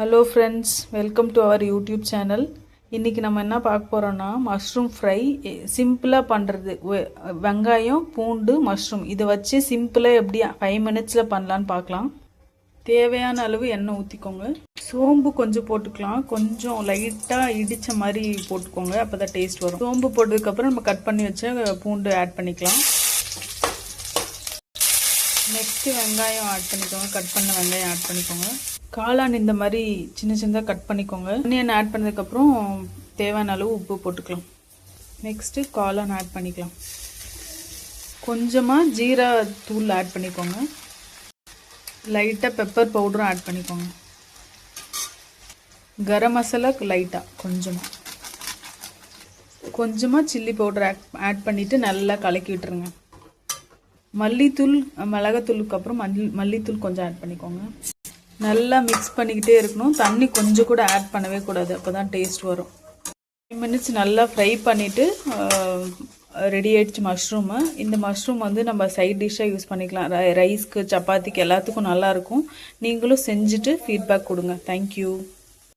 Hello friends welcome to our YouTube channel இன்றைக்கி நம்ம என்ன பார்க்க போகிறோன்னா மஷ்ரூம் ஃப்ரை சிம்பிளாக பண்ணுறது வெங்காயம் பூண்டு மஷ்ரூம் இதை வச்சு சிம்பிளாக எப்படி ஃபைவ் மினிட்ஸில் பண்ணலான்னு பார்க்கலாம். தேவையான அளவு எண்ணெய் ஊற்றிக்கோங்க சோம்பு கொஞ்சம் போட்டுக்கலாம். கொஞ்சம் லைட்டாக இடித்த மாதிரி போட்டுக்கோங்க. அப்போ தான் டேஸ்ட் வரும். சோம்பு போட்டதுக்கப்புறம் நம்ம கட் பண்ணி வச்ச பூண்டு ஆட் பண்ணிக்கலாம். நெக்ஸ்ட்டு வெங்காயம் ஆட் பண்ணிக்கோங்க. கட் பண்ண வெங்காயம் ஆட் பண்ணிக்கோங்க. காளான் இந்த மாதிரி சின்ன சின்னதாக கட் பண்ணிக்கோங்க. ஆனியன் ஆட் பண்ணதுக்கப்புறம் தேவையான அளவு உப்பு போட்டுக்கலாம். நெக்ஸ்ட்டு காளான் ஆட் பண்ணிக்கலாம். கொஞ்சமாக ஜீரா தூள் ஆட் பண்ணிக்கோங்க. லைட்டாக பெப்பர் பவுடரும் ஆட் பண்ணிக்கோங்க. கரம் மசாலா லைட்டாக கொஞ்சமாக கொஞ்சமாக சில்லி பவுடர் ஆட் ஆட் பண்ணிவிட்டு நல்லா கலக்கி விட்டுருங்க. மல்லித்தூள் மிளகாத்தூளுக்கு அப்புறம் மல்லி மல்லித்தூள் கொஞ்சம் ஆட் பண்ணிக்கோங்க. நல்லா மிக்ஸ் பண்ணிக்கிட்டே இருக்கணும். தண்ணி கொஞ்சம் கூட ஆட் பண்ணவே கூடாது. அப்போ தான் டேஸ்ட் வரும். ஃபைவ் மினிட்ஸ் நல்லா ஃப்ரை பண்ணிவிட்டு ரெடி ஆயிடுச்சு மஷ்ரூமு இந்த மஷ்ரூம் வந்து நம்ம சைட் டிஷ்ஷாக யூஸ் பண்ணிக்கலாம். ரைஸ்க்கு சப்பாத்திக்கு எல்லாத்துக்கும் நல்லாயிருக்கும் நீங்களும் செஞ்சுட்டு ஃபீட்பேக் கொடுங்க. தேங்க்யூ